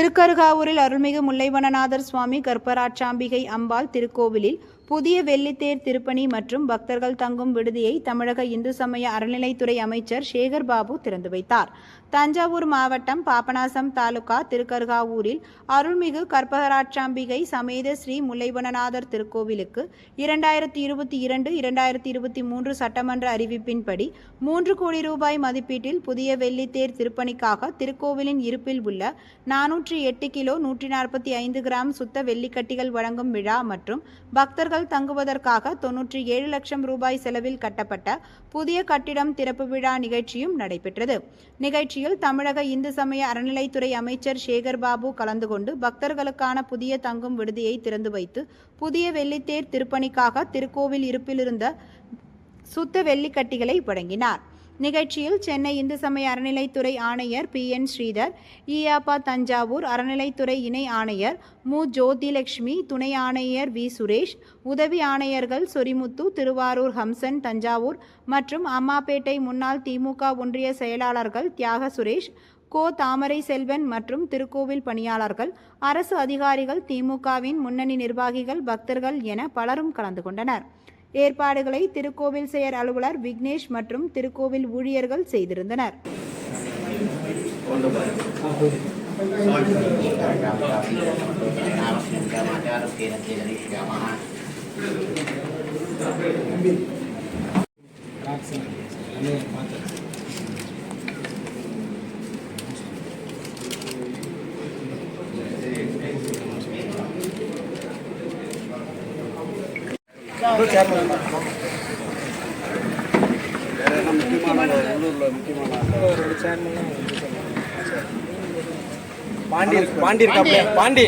திருக்கருகாவூரில் அருள்மிகு முல்லைவனநாதர் சுவாமி கற்பராட்சாம்பிகை அம்பாள் திருக்கோவிலில் புதிய வெள்ளித்தேர் திருப்பணி மற்றும் பக்தர்கள் தங்கும் விடுதியை தமிழக இந்து சமய அறநிலைத்துறை அமைச்சர் சேகர் பாபு திறந்து வைத்தார். தஞ்சாவூர் மாவட்டம் பாபநாசம் தாலுகா திருக்கர்காவூரில் அருள்மிகு கற்பகராட்சாம்பிகை சமேத ஸ்ரீ முல்லைவனநாதர் திருக்கோவிலுக்கு இரண்டாயிரத்தி இருபத்தி இரண்டு இரண்டாயிரத்தி இருபத்தி மூன்று சட்டமன்ற அறிவிப்பின்படி மூன்று கோடி ரூபாய் மதிப்பீட்டில் புதிய வெள்ளித்தேர் திருப்பணிக்காக திருக்கோவிலின் இருப்பில் உள்ள நானூற்றி எட்டு கிலோ நூற்றி நாற்பத்தி ஐந்து கிராம் சுத்த வெள்ளிக்கட்டிகள் வழங்கும் விழா மற்றும் பக்தர்கள் தங்குவதற்காக தொன்னூற்றி ஏழு லட்சம் ரூபாய் செலவில் கட்டப்பட்ட புதிய கட்டிடம் திறப்பு விழா நிகழ்ச்சியும் நடைபெற்றது. நிகழ்ச்சியில் தமிழக இந்து சமய அறநிலைத்துறை அமைச்சர் சேகர் பாபு கலந்து கொண்டு பக்தர்களுக்கான புதிய தங்கும் விடுதியை திறந்து வைத்து புதிய வெள்ளித்தேர் திருப்பணிக்காக திருக்கோவில் இருப்பிலிருந்த சுத்த வெள்ளிக்கட்டிகளை வழங்கினார். நிகழ்ச்சியில் சென்னை இந்து சமய அறநிலைத்துறை ஆணையர் பி என் ஸ்ரீதர் ஈயாப்பா தஞ்சாவூர் அறநிலைத்துறை இணை ஆணையர் மு. ஜோதிலட்சுமி துணை ஆணையர் வி. சுரேஷ் உதவி ஆணையர்கள் சொரிமுத்து திருவாரூர் ஹம்சன் தஞ்சாவூர் மற்றும் அம்மாப்பேட்டை முன்னாள் திமுக ஒன்றிய செயலாளர்கள் தியாக சுரேஷ் கோ. தாமரை செல்வன் மற்றும் திருக்கோவில் பணியாளர்கள் அரசு அதிகாரிகள் திமுகவின் முன்னணி நிர்வாகிகள் பக்தர்கள் என பலரும் கலந்து கொண்டனர். ஏற்பாடுகளை திருக்கோவில் செயற் அலுவலர் விக்னேஷ் மற்றும் திருக்கோவில் ஊழியர்கள் செய்திருந்தனர். பாண்டி பாண்டி. இருக்கா பாண்டி.